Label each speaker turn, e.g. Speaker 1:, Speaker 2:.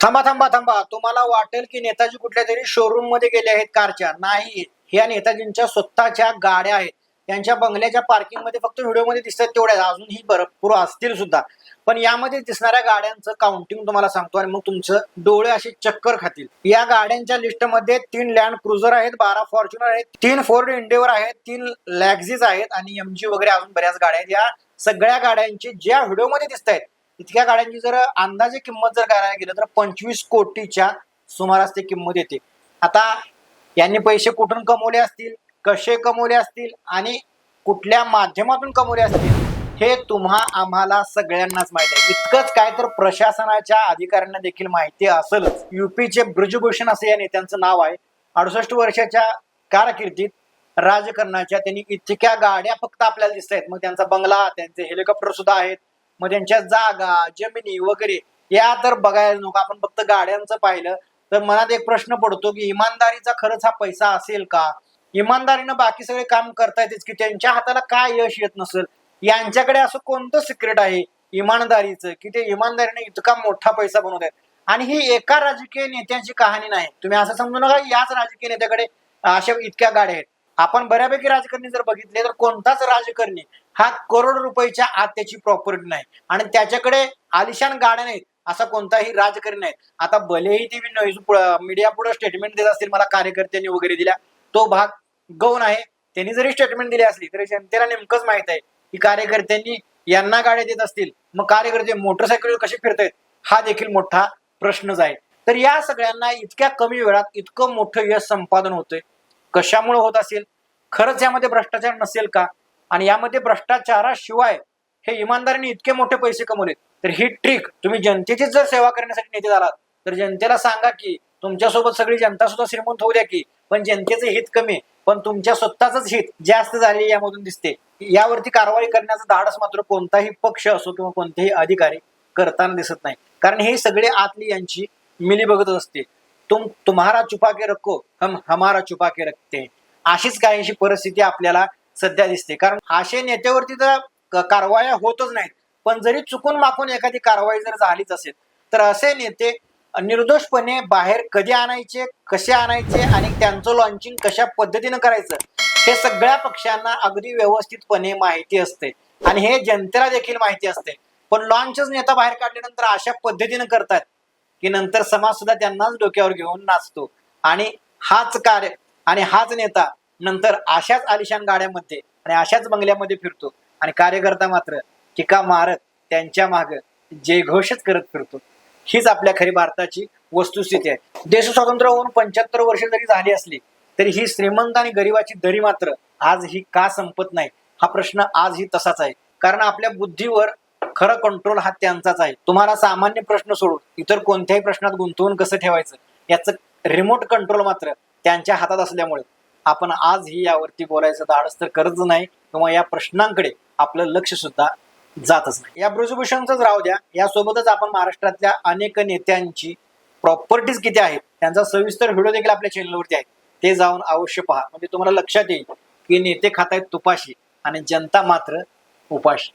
Speaker 1: थांबा थांबा थांबा. तुम्हाला वाटेल की नेताजी कुठल्या तरी शोरूममध्ये गेले आहेत कारच्या? नाही. ह्या नेताजींच्या स्वतःच्या गाड्या आहेत. त्यांच्या बंगल्याच्या पार्किंगमध्ये फक्त व्हिडिओमध्ये दिसतात तेवढ्या अजूनही भरपूर असतील सुद्धा. पण यामध्ये दिसणाऱ्या गाड्यांचं काउंटिंग तुम्हाला सांगतो आणि मग तुमचं डोळे असे चक्कर खातील. या गाड्यांच्या लिस्टमध्ये तीन लँड क्रुझर आहेत बारा फॉर्च्युनर आहेत तीन फोर्ड इंडेवर आहेत तीन लॅक्झिस आहेत आणि एमजी वगैरे अजून बऱ्याच गाड्या आहेत. या सगळ्या गाड्यांचे ज्या व्हिडिओमध्ये दिसत आहेत इतक्या गाड्यांची जर अंदाजे किंमत जर करायला गेलं तर पंचवीस कोटीच्या सुमारास ती किंमत येते. आता यांनी पैसे कुठून कमवले असतील कसे कमवले असतील आणि कुठल्या माध्यमातून कमवले असतील हे तुम्हा आम्हाला सगळ्यांनाच माहिती आहे. इतकंच काय तर प्रशासनाच्या अधिकाऱ्यांना देखील माहिती असेलच. युपीचे ब्रजभूषण असे या नेत्यांचं नाव आहे. अडुसष्ट वर्षाच्या कारकिर्दीत राजकारणाच्या त्यांनी इतक्या गाड्या फक्त आपल्याला दिसत आहेत मग त्यांचा बंगला त्यांचे हेलिकॉप्टर सुद्धा आहेत. मग त्यांच्या जागा जमिनी वगैरे या तर बघायला नको. आपण फक्त गाड्यांचं पाहिलं तर मनात एक प्रश्न पडतो की इमानदारीचा खरंच हा पैसा असेल का? इमानदारीनं बाकी सगळे काम करतायतच की त्यांच्या हाताला काय यश येत नसेल? यांच्याकडे असं कोणतं सिक्रेट आहे इमानदारीचं? की ते इमानदारीने इतका मोठा पैसा बनवत आहेत? आणि ही एका राजकीय नेत्यांची कहाणी नाही. तुम्ही असं समजू नका याच राजकीय नेत्याकडे अशा इतक्या गाड्या आहेत. आपण बऱ्यापैकी राजकारणी जर बघितले तर कोणताच राजकारणी हा करोड रुपयाच्या आत त्याची प्रॉपर्टी नाही. आणि त्याच्याकडे आलिशान गाड्या नाहीत. असा कोणताही राजकारणी नाही. आता भलेही ती मीडिया पुढे स्टेटमेंट देत असतील मला कार्यकर्त्यांनी वगैरे दिल्या तो भाग गौण आहे. त्यांनी जरी स्टेटमेंट दिली असली तरी जनतेला नेमकंच माहीत आहे की कार्यकर्त्यांनी यांना गाड्या देत असतील. मग कार्यकर्ते मोटरसायकल कसे फिरतायत? हा देखील मोठा प्रश्नच आहे. तर या सगळ्यांना इतक्या कमी वेळात इतकं मोठं यश संपादन होतंय. कशामुळे होत असेल? खरंच यामध्ये भ्रष्टाचार नसेल का? आणि यामध्ये भ्रष्टाचाराशिवाय हे इमानदारीने इतके मोठे पैसे कमवले. तर ही ट्रिक तुम्ही जनतेचीच जर सेवा करण्यासाठी नेते झालात तर जनतेला सांगा की तुमच्यासोबत सगळी जनता सुद्धा श्रीमंत होऊ द्या की पण जनतेचं हित कमी पण तुमच्या स्वतःच हित जास्त झाले यामधून दिसते. यावरती कारवाई करण्याचं धाडस मात्र कोणताही पक्ष असो किंवा कोणतेही अधिकारी करताना दिसत नाही. कारण हे सगळे आतली यांची मिली बघत असते. तुम तुम्हारा चुपा के रखो हम हमारा चुपा के रखते अशीच काहीशी परिस्थिती आपल्याला सध्या दिसते. कारण असे नेत्यावरती तर कारवाया होतच नाहीत. पण जरी चुकून माकून एखादी कारवाई जर झालीच असेल तर असे नेते निर्दोषपणे बाहेर कधी आणायचे कसे आणायचे आणि त्यांचं लॉन्चिंग कशा पद्धतीनं करायचं हे सगळ्या पक्षांना अगदी व्यवस्थितपणे माहिती असते. आणि हे जनतेला देखील माहिती असते. पण लॉन्चच नेता बाहेर काढल्यानंतर अशा पद्धतीनं करतात की नंतर समाज सुद्धा त्यांनाच डोक्यावर घेऊन नाचतो. आणि हाच कार्य आणि हाच नेता नंतर अशाच आलिशान गाड्यामध्ये आणि अशाच बंगल्यामध्ये फिरतो आणि कार्यकर्ता मात्र टीका मारत त्यांच्या माग जयघोषच करत फिरतो. हीच आपल्या खरी भारताची वस्तुस्थिती आहे. देश स्वातंत्र्य होऊन पंच्याहत्तर वर्ष जरी झाली असली तरी ही श्रीमंत आणि गरिबाची दरी मात्र आज ही का संपत नाही? हा प्रश्न आजही तसाच आहे. कारण आपल्या बुद्धीवर खरं कंट्रोल हा त्यांचाच आहे. तुम्हाला सामान्य प्रश्न सोडून इतर कोणत्याही प्रश्नात गुंतवून कसं ठेवायचं? याचं रिमोट कंट्रोल मात्र त्यांच्या हातात असल्यामुळे. आपण आजही यावरती बोलायचं धाडस तर करत नाही किंवा या प्रश्नांकडे आपलं लक्ष सुद्धा जातच नाही. या ब्रजभूषणच राहू द्या. यासोबतच आपण महाराष्ट्रातल्या अनेक नेत्यांची प्रॉपर्टीज किती आहेत त्यांचा सविस्तर व्हिडिओ देखील आपल्या चॅनलवरती आहे. ते जाऊन अवश्य पहा. म्हणजे तुम्हाला लक्षात येईल की नेते खात आहेत तुपाशी आणि जनता मात्र उपाशी.